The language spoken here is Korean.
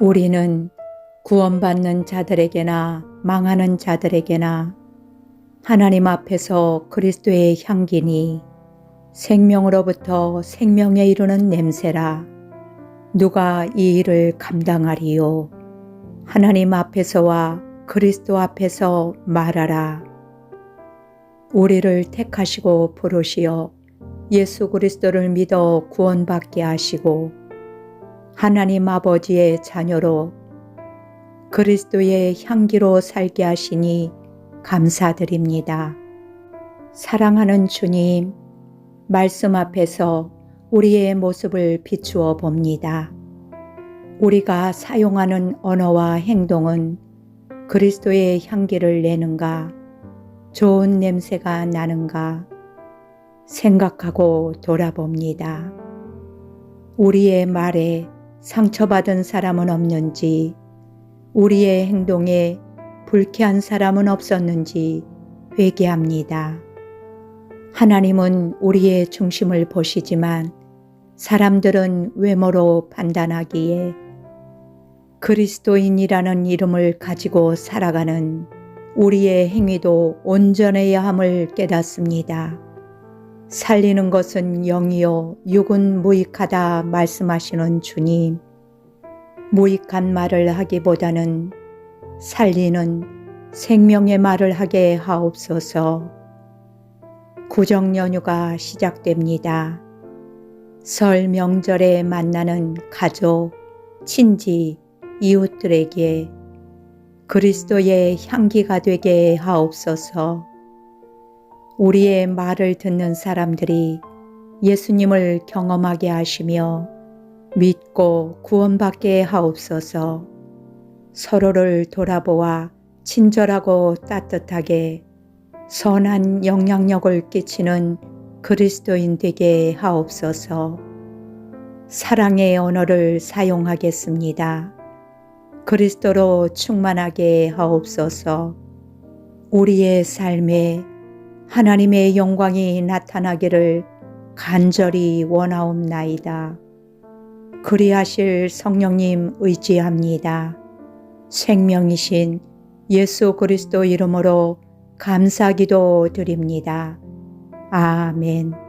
우리는 구원받는 자들에게나 망하는 자들에게나 하나님 앞에서 그리스도의 향기니 생명으로부터 생명에 이르는 냄새라. 누가 이 일을 감당하리요? 하나님 앞에서와 그리스도 앞에서 말하라. 우리를 택하시고 부르시어 예수 그리스도를 믿어 구원받게 하시고 하나님 아버지의 자녀로 그리스도의 향기로 살게 하시니 감사드립니다. 사랑하는 주님, 말씀 앞에서 우리의 모습을 비추어 봅니다. 우리가 사용하는 언어와 행동은 그리스도의 향기를 내는가, 좋은 냄새가 나는가 생각하고 돌아봅니다. 우리의 말에 상처받은 사람은 없는지, 우리의 행동에 불쾌한 사람은 없었는지 회개합니다. 하나님은 우리의 중심을 보시지만 사람들은 외모로 판단하기에 그리스도인이라는 이름을 가지고 살아가는 우리의 행위도 온전해야 함을 깨닫습니다. 살리는 것은 영이요 육은 무익하다 말씀하시는 주님. 무익한 말을 하기보다는 살리는 생명의 말을 하게 하옵소서. 구정 연휴가 시작됩니다. 설 명절에 만나는 가족, 친지, 이웃들에게 그리스도의 향기가 되게 하옵소서. 우리의 말을 듣는 사람들이 예수님을 경험하게 하시며 믿고 구원받게 하옵소서. 서로를 돌아보아 친절하고 따뜻하게 선한 영향력을 끼치는 그리스도인 되게 하옵소서. 사랑의 언어를 사용하겠습니다. 그리스도로 충만하게 하옵소서. 우리의 삶에 하나님의 영광이 나타나기를 간절히 원하옵나이다. 그리하실 성령님 의지합니다. 생명이신 예수 그리스도 이름으로 감사기도 드립니다. 아멘.